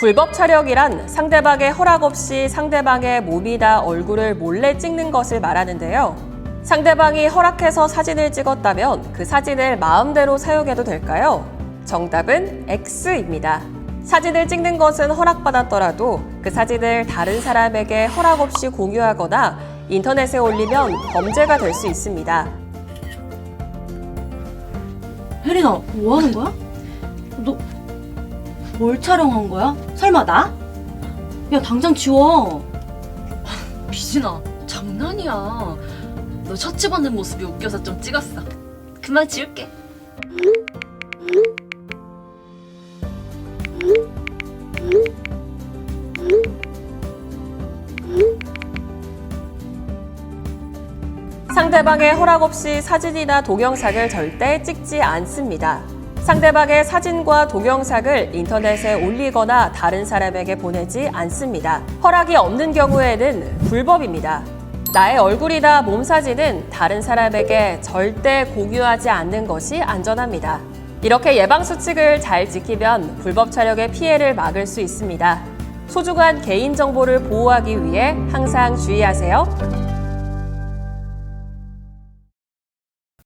불법 촬영이란 상대방의 허락 없이 상대방의 몸이나 얼굴을 몰래 찍는 것을 말하는데요. 상대방이 허락해서 사진을 찍었다면 그 사진을 마음대로 사용해도 될까요? 정답은 X입니다. 사진을 찍는 것은 허락받았더라도 그 사진을 다른 사람에게 허락 없이 공유하거나 인터넷에 올리면 범죄가 될 수 있습니다. 혜린아, 뭐 하는 거야? 너, 뭘 촬영한 거야? 설마 나? 야, 당장 지워. 미진아, 장난이야. 너 셔츠 받는 모습이 웃겨서 좀 찍었어. 금방 지울게. 상대방의 허락 없이 사진이나 동영상을 절대 찍지 않습니다. 상대방의 사진과 동영상을 인터넷에 올리거나 다른 사람에게 보내지 않습니다. 허락이 없는 경우에는 불법입니다. 나의 얼굴이나 몸 사진은 다른 사람에게 절대 공유하지 않는 것이 안전합니다. 이렇게 예방수칙을 잘 지키면 불법 촬영의 피해를 막을 수 있습니다. 소중한 개인정보를 보호하기 위해 항상 주의하세요.